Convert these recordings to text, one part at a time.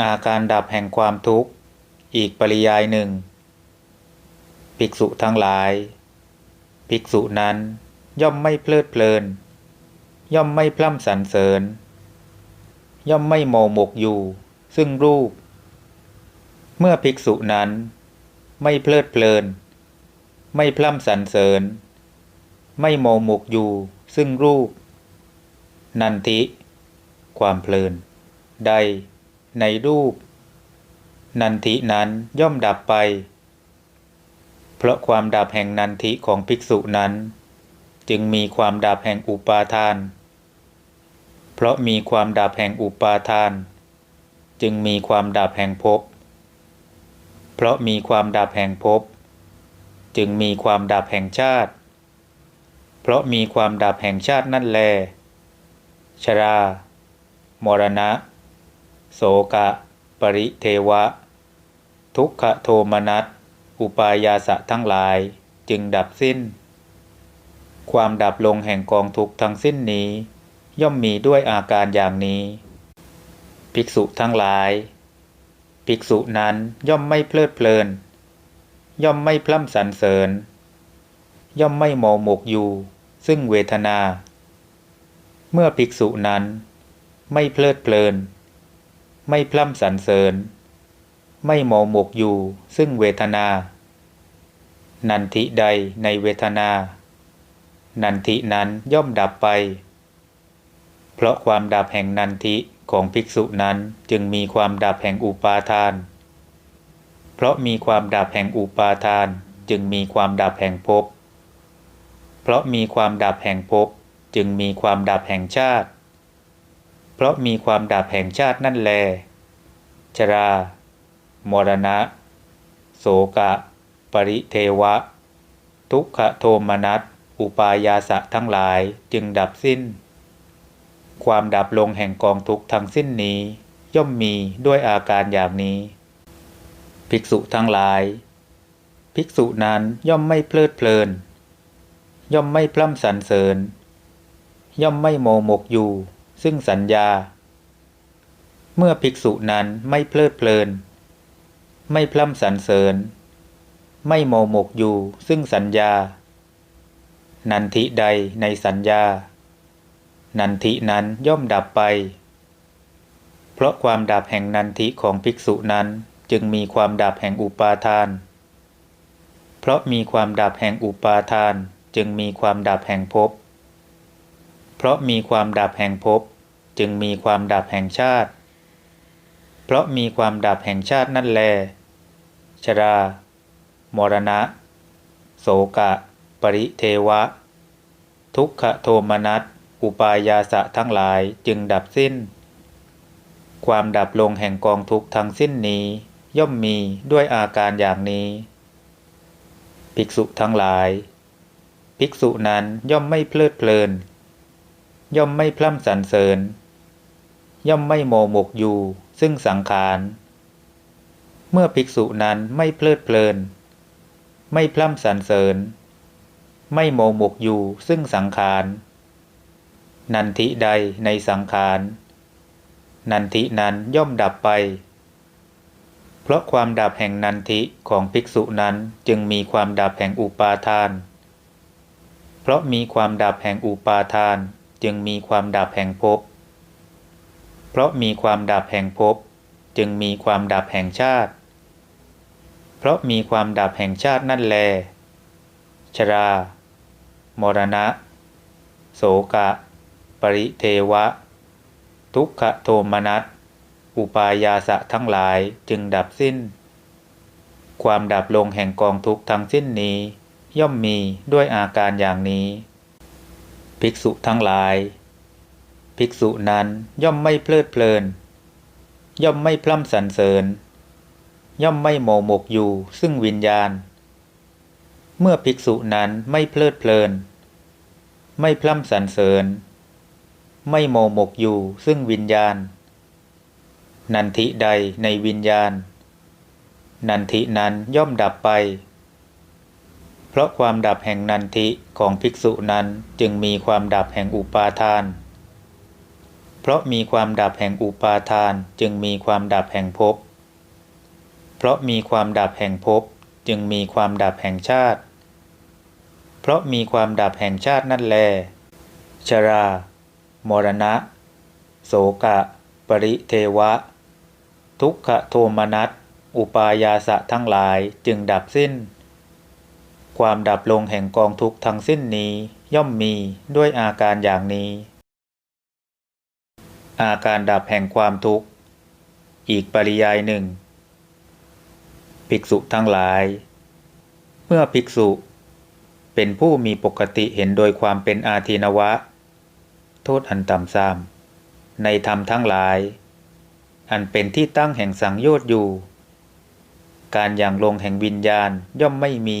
อาการดับแห่งความทุกข์ อีกปริยายหนึ่ง ภิกษุทั้งหลาย ภิกษุนั้นย่อมไม่เพลิดเพลิน ย่อมไม่พร่ำสรรเสริญ ย่อมไม่โมหมกอยู่ ซึ่งรูป เมื่อภิกษุนั้นไม่เพลิดเพลิน ไม่พร่ำสรรเสริญ ไม่โมหมกอยู่ ซึ่งรูป นันทิ ความเพลิน ใด ในรูป นันทินั้นย่อมดับไป เพราะความดับแห่งนันทิของภิกษุนั้น จึงมีความดับแห่งอุปาทาน เพราะมีความดับแห่งอุปาทาน จึงมีความดับแห่งภพเพราะมีความดับแห่งภพจึงมีความดับแห่งชาติ เพราะมีความดับแห่งชาตินั่นแล ชรา มรณะ โสกะ ปริเทวะ ทุกขโทมนัส อุปายาสะทั้งหลายจึงดับสิ้น ความดับลงแห่งกองทุกทั้งสิ้นนี้ ย่อมมีด้วยอาการอย่างนี้ ภิกษุทั้งหลาย ภิกษุนั้นย่อมไม่เพลิดเพลิน ย่อมไม่พร่ำสรรเสริญ ย่อมไม่โมหมกอยู่ ซึ่งเวทนา เมื่อภิกษุนั้นไม่เพลิดเพลิน ไม่พร่ำสรรเสริญ ไม่โมอหมกอยู่ซึ่งเวทนา นันทิใดในเวทนา นันทินั้นย่อมดับไป เพราะความดับแห่งนันทิของภิกษุนั้นจึงมีความดับแห่งอุปาทาน เพราะมีความดับแห่งอุปาทาน จึงมีความดับแห่งภพ เพราะมีความดับแห่งภพจึงมีความดับแห่งชาติ เพราะมีความดับแห่งชาตินั่นแล ชรา มรณะ โสกะ ปริเทวะ ทุกขโทมนัส อุปายาสะทั้งหลายจึงดับสิ้น ความดับลงแห่งกองทุกข์ทั้งสิ้นนี้ ย่อมมีด้วยอาการอย่างนี้ ภิกษุทั้งหลาย ภิกษุนั้นย่อมไม่เพลิดเพลิน ย่อมไม่พร่ำสรรเสริญ ย่อมไม่โมหมกอยู่ ซึ่งสัญญา เมื่อภิกษุนั้นไม่เพลิดเพลิน ไม่พร่ำสรรเสริญ ไม่โมหมกอยู่ซึ่งสัญญา นันทิใดในสัญญา นันทินั้นย่อมดับไป เพราะความดับแห่งนันทิของภิกษุนั้นจึงมีความดับแห่งอุปาทาน เพราะมีความดับแห่งอุปาทานจึงมีความดับแห่งภพ เพราะมีความดับแห่งภพจึงมีความดับแห่งชาติ เพราะมีความดับแห่งชาตินั่นแล ชรา มรณะ โสกะ ปริเทวะ ทุกขโทมนัส อุปายาสะทั้งหลายจึงดับสิ้น ความดับลงแห่งกองทุกทั้งสิ้นนี้ย่อมมีด้วยอาการอย่างนี้ ภิกษุทั้งหลาย ภิกษุนั้นย่อมไม่เพลิดเพลิน ย่อมไม่พร่ำสรรเสริญ ย่อมไม่โมหมกอยู่ ซึ่งสังขาร เมื่อภิกษุนั้นไม่เพลิดเพลิน ไม่พร่ำสรรเสริญ ไม่โมหมกอยู่ ซึ่งสังขาร นันทิใดในสังขาร นันทินั้นย่อมดับไป เพราะความดับแห่งนันทิของภิกษุนั้นจึงมีความดับแห่งอุปาทาน เพราะมีความดับแห่งอุปาทาน จึงมีความดับแห่งภพ เพราะมีความดับแห่งภพจึงมีความดับแห่งชาติ เพราะมีความดับแห่งชาตินั่นแล ชรา มรณะ โสกะ ปริเทวะ ทุกขโทมนัส อุปายาสะทั้งหลายจึงดับสิ้น ความดับลงแห่งกองทุกข์ทั้งสิ้นนี้ ย่อมมีด้วยอาการอย่างนี้ ภิกษุทั้งหลาย ภิกษุนั้นย่อมไม่เพลิดเพลิน ย่อมไม่พร่ำสรรเสริญ ย่อมไม่โมหมกอยู่ซึ่งวิญญาณ เมื่อภิกษุนั้นไม่เพลิดเพลิน ไม่พร่ำสรรเสริญ ไม่โมหมกอยู่ซึ่งวิญญาณ นันทิใดในวิญญาณ นันทินั้นย่อมดับไป ราะความดับแห่งนันทิของภิกษุนั้นจึงมีความดับแห่งอุปาทาน เพราะมีความดับแห่งอุปาทานจึงมีความดับแห่งภพ เพราะมีความดับแห่งภพจึงมีความดับแห่งชาติ เพราะมีความดับแห่งชาตินั่นแล ชรา มรณะ โสกะ ปริเทวะ ทุกขโทมนัส อุปายาสะทั้งหลายจึงดับสิ้น ความดับลงแห่งกองทุกข์ทั้งสิ้นนี้ย่อมมีด้วยอาการอย่างนี้ อาการดับแห่งความทุกข์ อีกปริยายหนึ่ง ภิกษุทั้งหลาย เมื่อภิกษุเป็นผู้มีปกติเห็นโดยความเป็นอาทีนวะ โทษอันต่ำซ้ำในธรรมทั้งหลาย อันเป็นที่ตั้งแห่งสังโยชน์อยู่ การอย่างลงแห่งวิญญาณย่อมไม่มี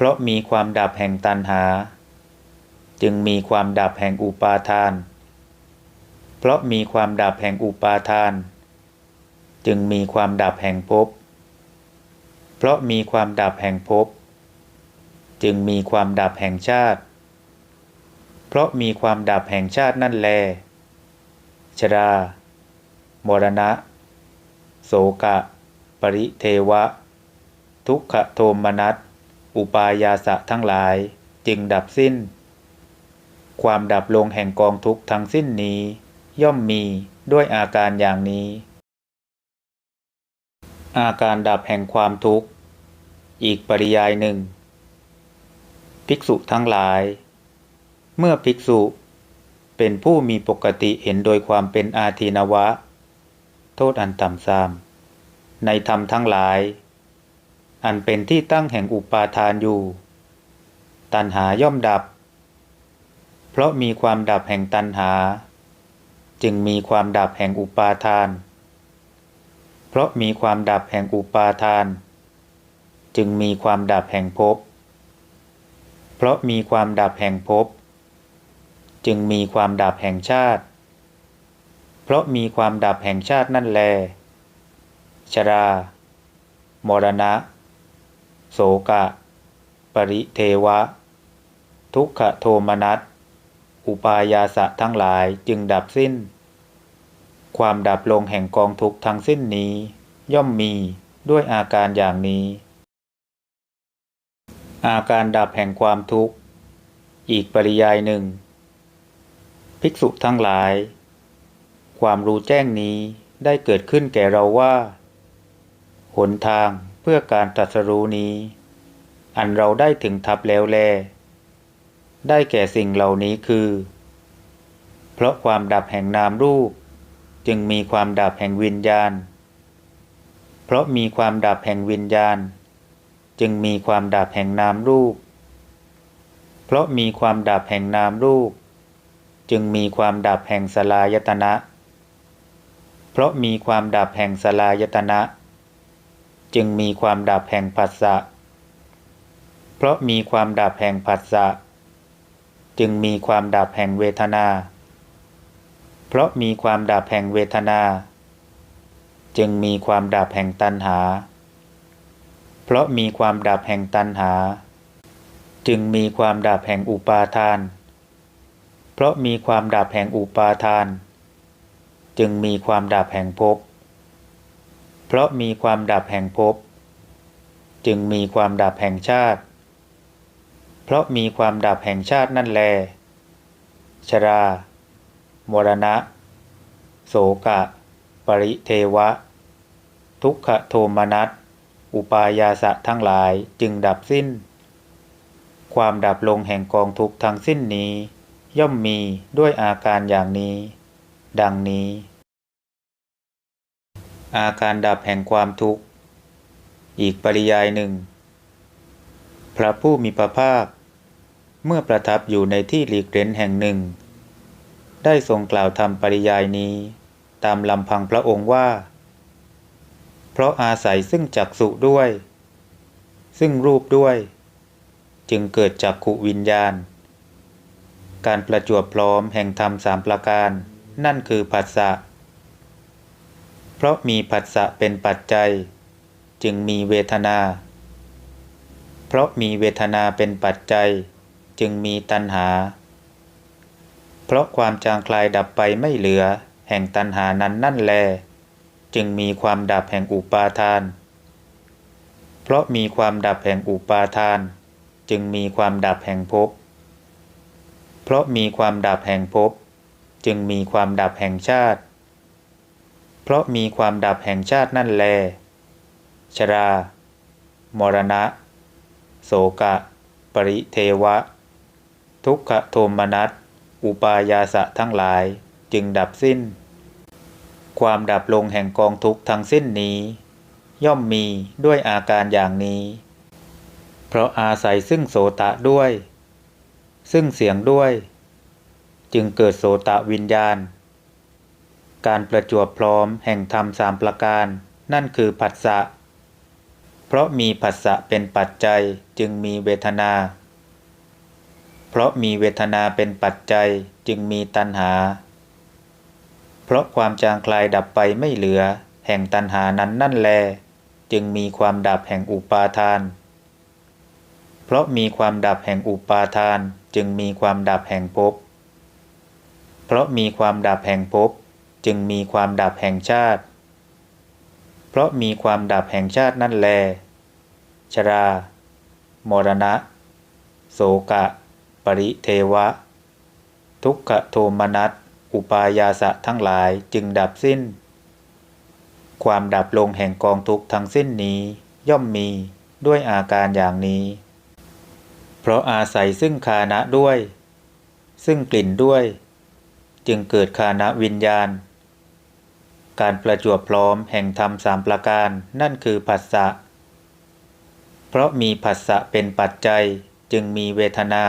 เพราะมีความดับแห่งตัณหา จึงมีความดับแห่งอุปาทาน เพราะมีความดับแห่งอุปาทาน จึงมีความดับแห่งภพเพราะมีความดับแห่งภพจึงมีความดับแห่งชาติ เพราะมีความดับแห่งชาตินั่นแล ชรา มรณะ โสกะ ปริเทวะ ทุกขโทมนัส อุปายาสะทั้งหลาย จึงดับสิ้น ความดับลงแห่งกองทุกข์ทั้งสิ้นนี้ ย่อมมีด้วยอาการอย่างนี้ อาการดับแห่งความทุกข์ อีกปริยายหนึ่ง ภิกษุทั้งหลาย เมื่อภิกษุเป็นผู้มีปกติเห็นโดยความเป็นอาทีนวะ โทษอันต่ำซามในธรรมทั้งหลาย อันเป็นที่ตั้งแห่งอุปาทานอยู่ ตัณหาย่อมดับ เพราะมีความดับแห่งตัณหา จึงมีความดับแห่งอุปาทาน เพราะมีความดับแห่งอุปาทาน จึงมีความดับแห่งภพ เพราะมีความดับแห่งภพ จึงมีความดับแห่งชาติ เพราะมีความดับแห่งชาตินั่นแล ชรา มรณะ โสกะ ปริเทวะ ทุกขโทมนัส อุปายาสะทั้งหลายจึงดับสิ้น ความดับลงแห่งกองทุกข์ทั้งสิ้นนี้ ย่อมมีด้วยอาการอย่างนี้ อาการดับแห่งความทุกข์ อีกปริยายหนึ่ง ภิกษุทั้งหลาย ความรู้แจ้งนี้ได้เกิดขึ้นแก่เราว่า หนทาง เพื่อการตรัสรู้นี้ อันเราได้ถึงทับแล้วแล ได้แก่สิ่งเหล่านี้คือ เพราะความดับแห่งนามรูป จึงมีความดับแห่งวิญญาณ เพราะมีความดับแห่งวิญญาณ จึงมีความดับแห่งนามรูป เพราะมีความดับแห่งนามรูป จึงมีความดับแห่งสลายตนะ เพราะมีความดับแห่งสลายตนะ จึงมีความดับแห่งผัสสะ เพราะมีความดับแห่งผัสสะ จึงมีความดับแห่งเวทนา เพราะมีความดับแห่งเวทนา จึงมีความดับแห่งตัณหา เพราะมีความดับแห่งตัณหา จึงมีความดับแห่งอุปาทาน เพราะมีความดับแห่งอุปาทาน จึงมีความดับแห่งภพ เพราะมีความดับแห่งภพจึงมีความดับแห่งชาติ เพราะมีความดับแห่งชาตินั่นแล ชรา มรณะ โสกะ ปริเทวะ ทุกขโทมนัส อุปายาสะทั้งหลายจึงดับสิ้น ความดับลงแห่งกองทุกทั้งสิ้นนี้ ย่อมมีด้วยอาการอย่างนี้ ดังนี้ อาการดับแห่งความทุกข์ อีกปริยายหนึ่ง พระผู้มีพระภาค เมื่อประทับอยู่ในที่หลีกเร้นแห่งหนึ่ง ได้ทรงกล่าวทำปริยายนี้ตามลำพังพระองค์ว่า เพราะอาศัยซึ่งจักสุด้วย ซึ่งรูปด้วย จึงเกิดจักขุวิญญาณ การประจวบพร้อมแห่งธรรมสามประการ นั่นคือผัสสะ เพราะมีผัสสะเป็นปัจจัย จึงมีเวทนา เพราะมีเวทนาเป็นปัจจัย จึงมีตัณหา เพราะความจางคลายดับไปไม่เหลือ แห่งตัณหานั้นนั่นแล จึงมีความดับแห่งอุปาทาน เพราะมีความดับแห่งอุปาทาน จึงมีความดับแห่งภพเพราะมีความดับแห่งภพจึงมีความดับแห่งชาติ ราะมีความดับแห่งชาตินั่นแล ชรา มรณะ โสกะ ปริเทวะ ทุกขโทมนัส อุปายาสะทั้งหลายจึงดับสิ้น ความดับลงแห่งกองทุกข์ทั้งสิ้นนี้ ย่อมมีด้วยอาการอย่างนี้ เพราะอาศัยซึ่งโสตะด้วย ซึ่งเสียงด้วย จึงเกิดโสตะวิญญาณ การประจวบพร้อมแห่งธรรมสามประการ นั่นคือผัสสะ เพราะมีผัสสะเป็นปัจจัยจึงมีเวทนา เพราะมีเวทนาเป็นปัจจัยจึงมีตัณหา เพราะความจางคลายดับไปไม่เหลือ แห่งตัณหานั้นนั่นแล จึงมีความดับแห่งอุปาทาน เพราะมีความดับแห่งอุปาทานจึงมีความดับแห่งภพ เพราะมีความดับแห่งภพ จึงมีความดับแห่งชาติ เพราะมีความดับแห่งชาตินั่นแล ชรา มรณะ โสกะ ปริเทวะ ทุกขโทมนัส อุปายาสะทั้งหลายจึงดับสิ้น ความดับลงแห่งกองทุกทั้งสิ้นนี้ย่อมมีด้วยอาการอย่างนี้ เพราะอาศัยซึ่งคานะด้วย ซึ่งกลิ่นด้วย จึงเกิดคานะวิญญาณ การประจวบพร้อมแห่งธรรมสามประการ นั่นคือผัสสะ เพราะมีผัสสะเป็นปัจจัยจึงมีเวทนา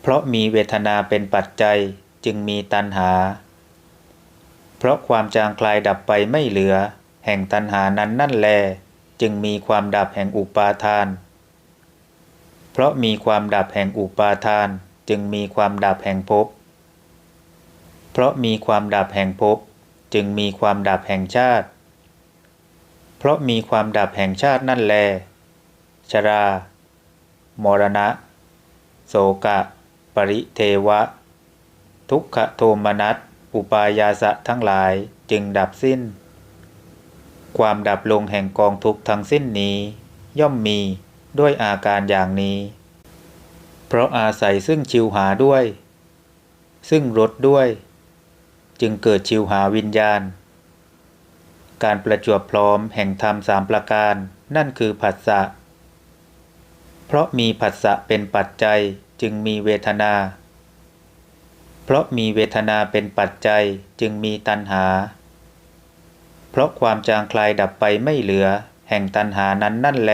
เพราะมีเวทนาเป็นปัจจัยจึงมีตัณหา เพราะความจางคลายดับไปไม่เหลือ แห่งตัณหานั้นนั่นแล จึงมีความดับแห่งอุปาทาน เพราะมีความดับแห่งอุปาทาน จึงมีความดับแห่งภพ เพราะมีความดับแห่งภพ จึงมีความดับแห่งชาติ เพราะมีความดับแห่งชาตินั่นแล ชรา มรณะ โสกะ ปริเทวะ ทุกขโทมนัส อุปายาสะทั้งหลายจึงดับสิ้น ความดับลงแห่งกองทุกทั้งสิ้นนี้ ย่อมมีด้วยอาการอย่างนี้ เพราะอาศัยซึ่งชิวหาด้วย ซึ่งรสด้วย จึงเกิดชิวหาวิญญาณ การประจวบพร้อมแห่งธรรมสามประการ นั่นคือผัสสะ เพราะมีผัสสะเป็นปัจจัยจึงมีเวทนา เพราะมีเวทนาเป็นปัจจัยจึงมีตัณหา เพราะความจางคลายดับไปไม่เหลือ แห่งตัณหานั้นนั่นแล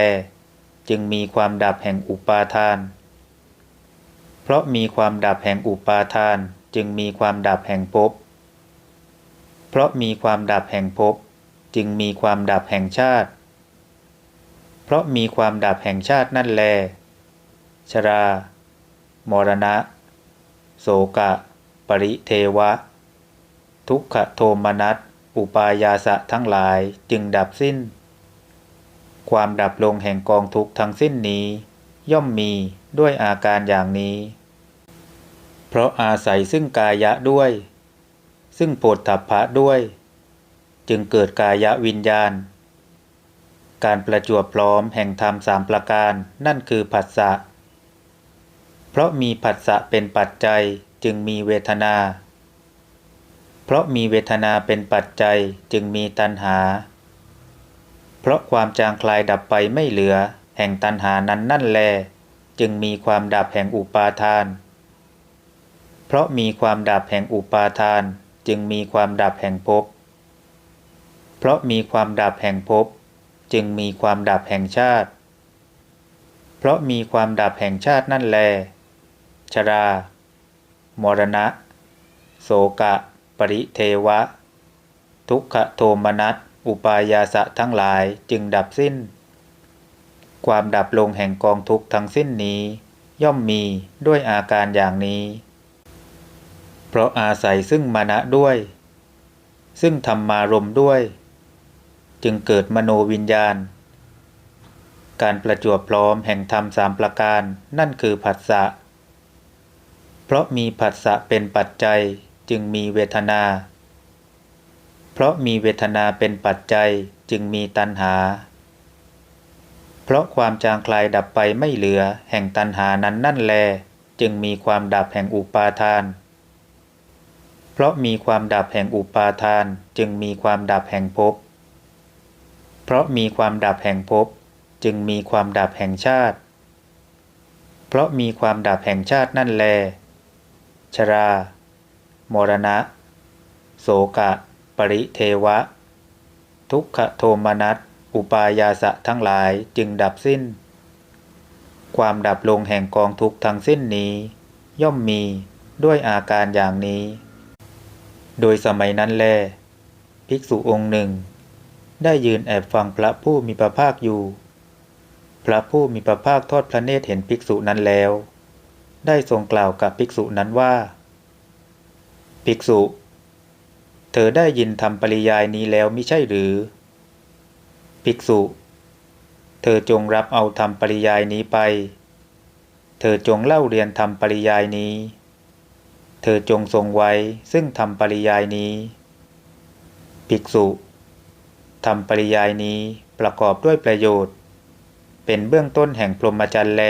จึงมีความดับแห่งอุปาทาน เพราะมีความดับแห่งอุปาทานจึงมีความดับแห่งภพ ราะมีความดับแห่งภพจึงมีความดับแห่งชาติ เพราะมีความดับแห่งชาตินั่นแล ชรา มรณะ โสกะ ปริเทวะ ทุกขโทมนัส อุปายาสะทั้งหลายจึงดับสิ้น ความดับลงแห่งกองทุกทั้งสิ้นนี้ ย่อมมีด้วยอาการอย่างนี้ เพราะอาศัยซึ่งกายะด้วย ซึ่งโปฏฐัพพะด้วย จึงเกิดกายวิญญาณ การประจวบพร้อมแห่งธรรมสามประการนั่นคือผัสสะ เพราะมีผัสสะเป็นปัจจัยจึงมีเวทนา เพราะมีเวทนาเป็นปัจจัยจึงมีตัณหา เพราะความจางคลายดับไปไม่เหลือ แห่งตัณหานั้นนั่นแล จึงมีความดับแห่งอุปาทาน เพราะมีความดับแห่งอุปาทาน จึงมีความดับแห่งภพ เพราะมีความดับแห่งภพจึงมีความดับแห่งชาติ เพราะมีความดับแห่งชาตินั่นแล ชรา มรณะ โสกะ ปริเทวะ ทุกขโทมนัส อุปายาสะทั้งหลายจึงดับสิ้น ความดับลงแห่งกองทุกทั้งสิ้นนี้ ย่อมมีด้วยอาการอย่างนี้ เพราะอาศัยซึ่งมานะด้วย ซึ่งธรรมารมด้วย จึงเกิดมโนวิญญาณ การประจวบพร้อมแห่งธรรมสามประการนั่นคือผัสสะ เพราะมีผัสสะเป็นปัจจัยจึงมีเวทนา เพราะมีเวทนาเป็นปัจจัยจึงมีตัณหา เพราะความจางคลายดับไปไม่เหลือแห่งตัณหานั้นนั่นแล จึงมีความดับแห่งอุปาทาน เพราะมีความดับแห่งอุปาทานจึงมีความดับแห่งภพ เพราะมีความดับแห่งภพจึงมีความดับแห่งชาติ เพราะมีความดับแห่งชาตินั่นแล ชรา มรณะ โสกะ ปริเทวะ ทุกขโทมนัส อุปายาสะทั้งหลายจึงดับสิ้น ความดับลงแห่งกองทุกข์ทั้งสิ้นนี้ ย่อมมีด้วยอาการอย่างนี้ โดยสมัยนั้นแล ภิกษุองค์หนึ่ง ได้ยืนแอบฟังพระผู้มีพระภาคอยู่ พระผู้มีพระภาคทอดพระเนตรเห็นภิกษุนั้นแล้ว ได้ทรงกล่าวกับภิกษุนั้นว่า ภิกษุ เธอได้ยินธรรมปริยายนี้แล้วมิใช่หรือ ภิกษุ เธอจงรับเอาธรรมปริยายนี้ไป เธอจงเล่าเรียนธรรมปริยายนี้ ธอจงทรงไว้ซึ่งทำปริยายนี้ ภิกษุทำปริยายนี้ประกอบด้วยประโยชน์ เป็นเบื้องต้นแห่งพรหมจรรย์แล